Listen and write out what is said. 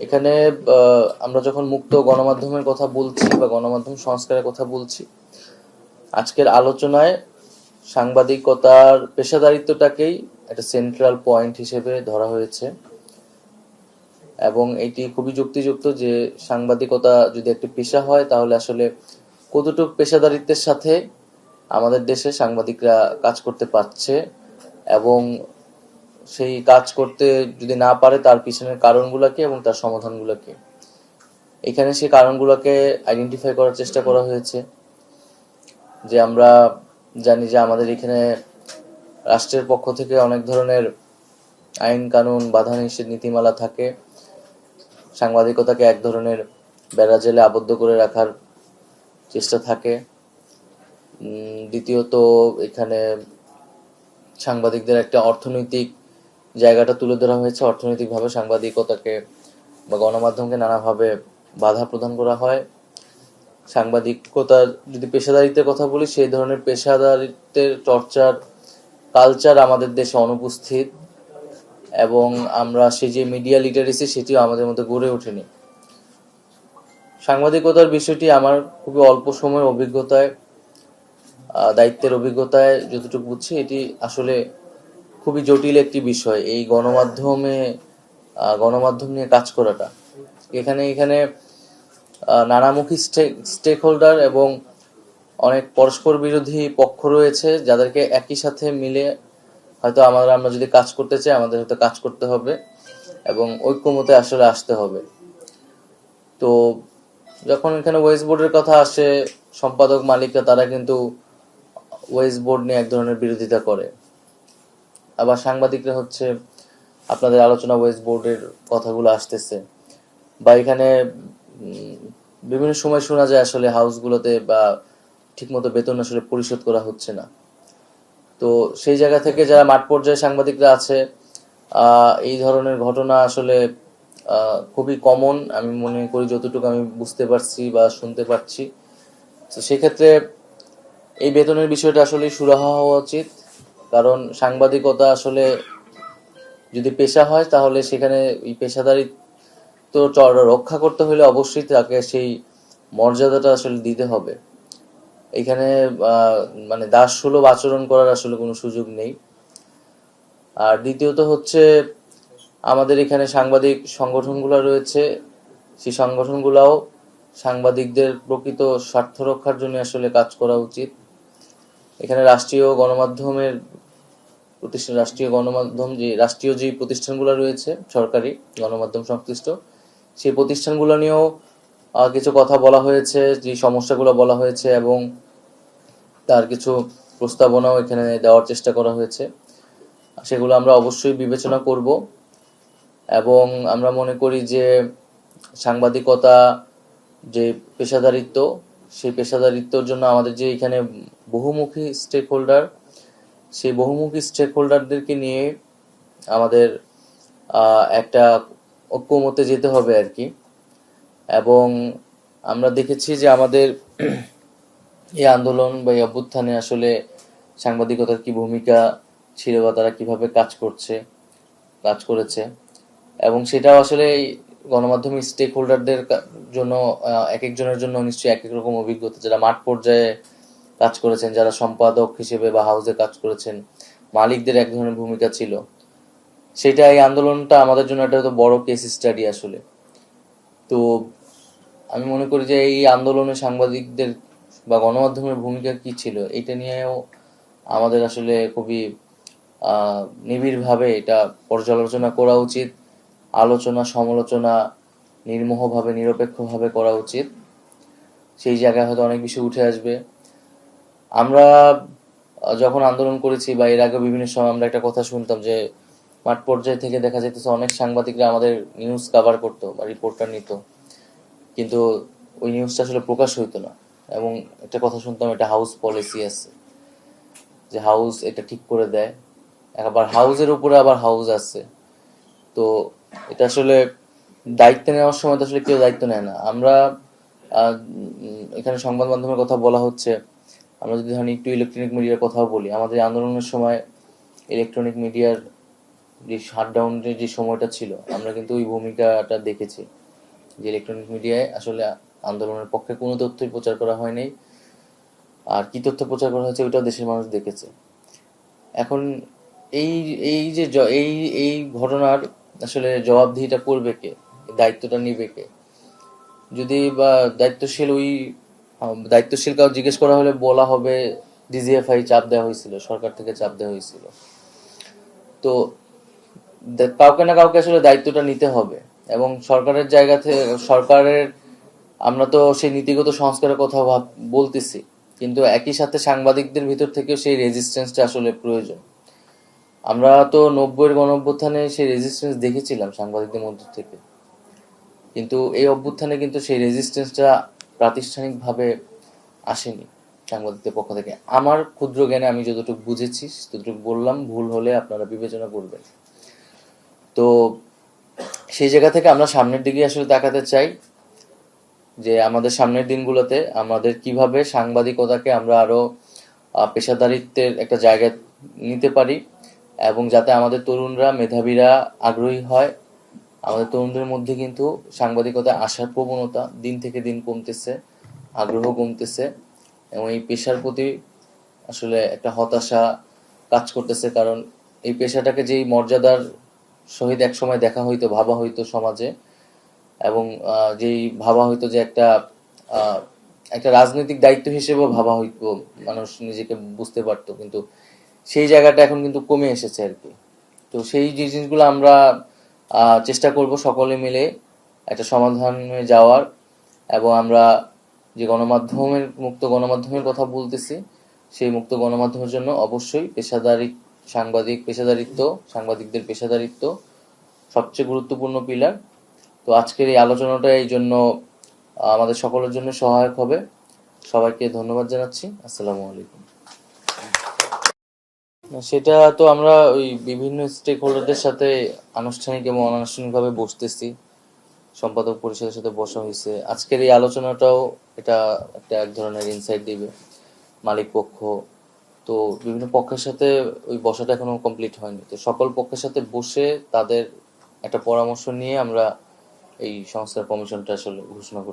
এখানে আমরা যখন মুক্ত গণমাধ্যমের কথা বলছি বা গণমাধ্যম সংস্কারের কথা বলছি, আজকের আলোচনায় সাংবাদিকতার পেশাদারিত্বটাকেই একটা সেন্ট্রাল পয়েন্ট হিসেবে ধরা হয়েছে। এবং এটি খুবই যুক্তিযুক্ত যে সাংবাদিকতা যদি একটি পেশা হয়, তাহলে আসলে কতটুকু পেশাদারিত্বের সাথে আমাদের দেশে সাংবাদিকরা কাজ করতে পারছে এবং সেই কাজ করতে যদি না পারে, তার পিছনের কারণগুলোকে এবং তার সমাধানগুলোকে এখানে সেই কারণগুলোকে আইডেন্টিফাই করার চেষ্টা করা হয়েছে। যে আমরা জানি যে আমাদের এখানে রাষ্ট্রের পক্ষ থেকে অনেক ধরনের আইন কানুন, বাধা নিষেধ নীতিমালা থাকে। সাংবাদিকতাকে এক ধরনের বেড়া জেলে আবদ্ধ করে রাখার চেষ্টা থাকে। দ্বিতীয়ত এখানে সাংবাদিকদের একটা অর্থনৈতিক জায়গাটা তুলে ধরা হয়েছে। অর্থনৈতিকভাবে সাংবাদিকতাকে বা গণমাধ্যমকে নানাভাবে বাধা প্রদান করা হয়। সাংবাদিকতার যদি পেশাদারিত্বের কথা বলি, সেই ধরনের পেশাদারিত্বের চর্চার কালচার আমাদের দেশে অনুপস্থিত এবং আমরা সেই যে মিডিয়া লিটারেসি, সেটিও আমাদের মধ্যে গড়ে ওঠেনি। সাংবাদিকতার বিষয়টি আমার খুবই অল্প সময়ের অভিজ্ঞতায় দায়িত্বের অভিজ্ঞতায় যতটুকু বুঝছি, এটি আসলে খুবই জটিল একটি বিষয়, এই গণমাধ্যমে গণমাধ্যম নিয়ে কাজ করাটা। এখানে এখানে নানামুখী স্টেক হোল্ডার এবং অনেক পরস্পর বিরোধী পক্ষ রয়েছে, যাদেরকে একই সাথে মিলে হয়তো আমরা আমরা যদি কাজ করতে চাই, আমাদের হয়তো কাজ করতে হবে এবং ঐক্যমতে আসলে আসতে হবে। তো যখন এখানে ওয়েস্ট বোর্ডের কথা আসে, সম্পাদক মালিকরা তারা কিন্তু ওয়েস্ট বোর্ড নিয়ে এক ধরনের বিরোধিতা করে। আবার সাংবাদিকরা হচ্ছে আপনাদের আলোচনা ওয়েস্ট বোর্ডের কথাগুলো আসতেছে। বা এখানে বিভিন্ন সময় শোনা যায় আসলে হাউসগুলোতে বা ঠিকমতো বেতন আসলে পরিশোধ করা হচ্ছে না। তো সেই জায়গা থেকে যারা মাঠ পর্যায়ে সাংবাদিকরা আছে এই ধরনের ঘটনা আসলে খুবই কমন আমি মনে করি যতটুকু আমি বুঝতে পারছি বা শুনতে পারছি তো সেক্ষেত্রে এই বেতনের বিষয়টা আসলে সুরাহা হওয়া উচিত। কারণ সাংবাদিকতা আসলে যদি পেশা হয়, তাহলে সেখানে এই পেশাদারিত্ব রক্ষা করতে হলে অবশ্যই তাকে সেই মর্যাদাটা আসলে দিতে হবে। এখানে মানে দাস সুলভ আচরণ করার আসলে কোনো সুযোগ নেই। আর দ্বিতীয়ত হচ্ছে, আমাদের এখানে সাংবাদিক সংগঠনগুলো রয়েছে। সেই সংগঠনগুলাও সাংবাদিকদের প্রকৃত স্বার্থ রক্ষার জন্য আসলে কাজ করা উচিত। এখানে রাষ্ট্রীয় গণমাধ্যমের প্রতিষ্ঠান, রাষ্ট্রীয় গণমাধ্যম যে, রাষ্ট্রীয় যে প্রতিষ্ঠানগুলো রয়েছে, সরকারি গণমাধ্যম সংশ্লিষ্ট, সেই প্রতিষ্ঠানগুলো নিয়েও কিছু কথা বলা হয়েছে, যে সমস্যাগুলো বলা হয়েছে এবং তার কিছু প্রস্তাবনাও এখানে দেওয়ার চেষ্টা করা হয়েছে। সেগুলো আমরা অবশ্যই বিবেচনা করব এবং আমরা মনে করি যে সাংবাদিকতা, যে পেশাদারিত্ব সেই পেশাদারিত্বর জন্য আমাদের যে এখানে বহুমুখী স্টেক হোল্ডার সেই বহুমুখী স্টেক হোল্ডারদেরকে নিয়ে আমাদের একটা ঐক্যমতে যেতে হবে আর কি। এবং আমরা দেখেছি যে আমাদের এই আন্দোলন বা এই অভ্যুত্থানে আসলে সাংবাদিকতার কি ভূমিকা ছিল বা তারা কীভাবে কাজ করছে, কাজ করেছে। এবং সেটাও আসলে এই গণমাধ্যমের স্টেক হোল্ডারদের জন্য এক একজনের জন্য নিশ্চয়ই এক এক রকম অভিজ্ঞতা। যারা মাঠ পর্যায়ে কাজ করেছেন, যারা সম্পাদক হিসেবে বা হাউসে কাজ করেছেন, মালিকদের এক ধরনের ভূমিকা ছিল। সেটা এই আন্দোলনটা আমাদের জন্য একটা তো বড় কেস স্টাডি আসলে। তো আমি মনে করি যে এই আন্দোলনে সাংবাদিকদের বা গণমাধ্যমের ভূমিকা কি ছিল, এটা নিয়েও আমাদের আসলে খুবই নিবিড়ভাবে এটা পর্যালোচনা করা উচিত। আলোচনা, সমালোচনা নির্মোহভাবে, নিরপেক্ষভাবে করা উচিত। সেই জায়গায় হয়তো অনেক কিছু উঠে আসবে। আমরা যখন আন্দোলন করেছি বা এর আগে বিভিন্ন সময় আমরা একটা কথা শুনতাম যে, মাঠ পর্যায়ে থেকে দেখা যেতেছে অনেক সাংবাদিকরা আমাদের নিউজ কভার করতো বা রিপোর্টটা নিত। কিন্তু ওই নিউজটা আসলে প্রকাশ হইতো না। এবং একটা কথা শুনতাম, এটা হাউস পলিসি আছে। যে হাউস এটা ঠিক করে দেয়। আবার হাউসের উপরে আবার হাউস আছে। তো এটা আসলে দায়িত্ব নেওয়ার সময় তো আসলে কেউ দায়িত্ব নেয় না। আমরা এখানে সংবাদ মাধ্যমের কথা বলা হচ্ছে, আমরা যদি ধরেন একটু ইলেকট্রনিক মিডিয়ার কথাও বলি, আমাদের আন্দোলনের সময় ইলেকট্রনিক মিডিয়ার যে শাটডাউনের যে সময়টা ছিল, আমরা কিন্তু ওই ভূমিকাটা দেখেছি যে ইলেকট্রনিক মিডিয়ায় আসলে আন্দোলনের পক্ষে কোনো তথ্যই প্রচার করা হয়নি। আর কি তথ্য প্রচার করা হয়েছে ওইটাও দেশের মানুষ দেখেছে। এখন এই এই যে এই এই ঘটনার আসলে জবাবদিহিটা করবে কে? দায়িত্বটা নিবে কে? যদি বা দায়িত্বশীল ওই দায়িত্বশীল কাউ জিজ্ঞেস করা হলে বলা হবে, ডিজিএফআই চাপ দেওয়া হয়েছিল, সরকার থেকে চাপ দেওয়া হয়েছিল। তো কাউকে না কাউকে আসলে দায়িত্বটা নিতে হবে। এবং সরকারের জায়গা থেকে সরকারের, আমরা তো সেই নীতিগত সংস্কারের কথা বলতেছি। কিন্তু একই সাথে সাংবাদিকদের ভিতর থেকেও সেই রেজিস্ট্যান্সটা আসলে প্রয়োজন। আমরা তো নব্বইয়ের গণঅভ্যুত্থানে সেই রেজিস্ট্যান্স দেখেছিলাম সাংবাদিকদের মধ্যে থেকে। কিন্তু এই অভ্যুত্থানে কিন্তু সেই রেজিস্ট্যান্সটা প্রাতিষ্ঠানিকভাবে আসেনি সাংবাদিকদের পক্ষ থেকে। আমার ক্ষুদ্র জ্ঞানে আমি যতটুকু বুঝেছি ততটুকু বললাম, ভুল হলে আপনারা বিবেচনা করবেন। তো সেই জায়গা থেকে আমরা সামনের দিকে আসলে তাকাতে চাই যে আমাদের সামনের দিনগুলোতে আমাদের কীভাবে সাংবাদিকতাকে আমরা আরও পেশাদারিত্বের একটা জায়গায় নিতে পারি। এবং যাতে আমাদের তরুণরা, মেধাবীরা আগ্রহী হয়। আমাদের তরুণদের মধ্যে কিন্তু সাংবাদিকতায় আসার প্রবণতা দিন থেকে দিন কমতেছে, আগ্রহ কমতেছে এবং এই পেশার প্রতি আসলে একটা হতাশা কাজ করতেছে কারণ এই পেশাটাকে যেই মর্যাদার সহিত একসময় দেখা হইতো, ভাবা হইতো সমাজে এবং যেই ভাবা হইতো যে একটা একটা রাজনৈতিক দায়িত্ব হিসেবেও ভাবা হইতো, মানুষ নিজেকে বুঝতে পারতো। কিন্তু সেই জায়গাটা এখন কিন্তু কমে এসেছে আর কি। তো সেই জিনিসগুলো আমরা চেষ্টা করব সকলে মিলে একটা সমাধানে যাওয়ার এবং আমরা যে গণমাধ্যমের, মুক্ত গণমাধ্যমের কথা বলতেছি, সেই মুক্ত গণমাধ্যমের জন্য অবশ্যই পেশাদারি সাংবাদিক, পেশাদারিত্ব, সাংবাদিকদের পেশাদারিত্ব সবচেয়ে গুরুত্বপূর্ণ পিলার। তো আজকের এই আলোচনাটা এই জন্য, আমাদের সকলের জন্য সহায়ক হবে। সবাইকে ধন্যবাদ জানাচ্ছি। আসসালামু আলাইকুম। সেটা তো আমরা ওই বিভিন্ন স্টেক হোল্ডারদের সাথে আনুষ্ঠানিক এবং অনানুষ্ঠানিকভাবে বসতেছি। সম্পাদক পরিষদের সাথে বসা হয়েছে। আজকের এই আলোচনাটাও এটা একটা এক ধরনের ইনসাইট দিবে মালিক পক্ষ। তো বিভিন্ন পক্ষের সাথে ওই বসাটা এখনও কমপ্লিট হয়নি। তো সকল পক্ষের সাথে বসে তাদের একটা পরামর্শ নিয়ে আমরা এই সংস্কার কমিশনটা আসলে ঘোষণা করতে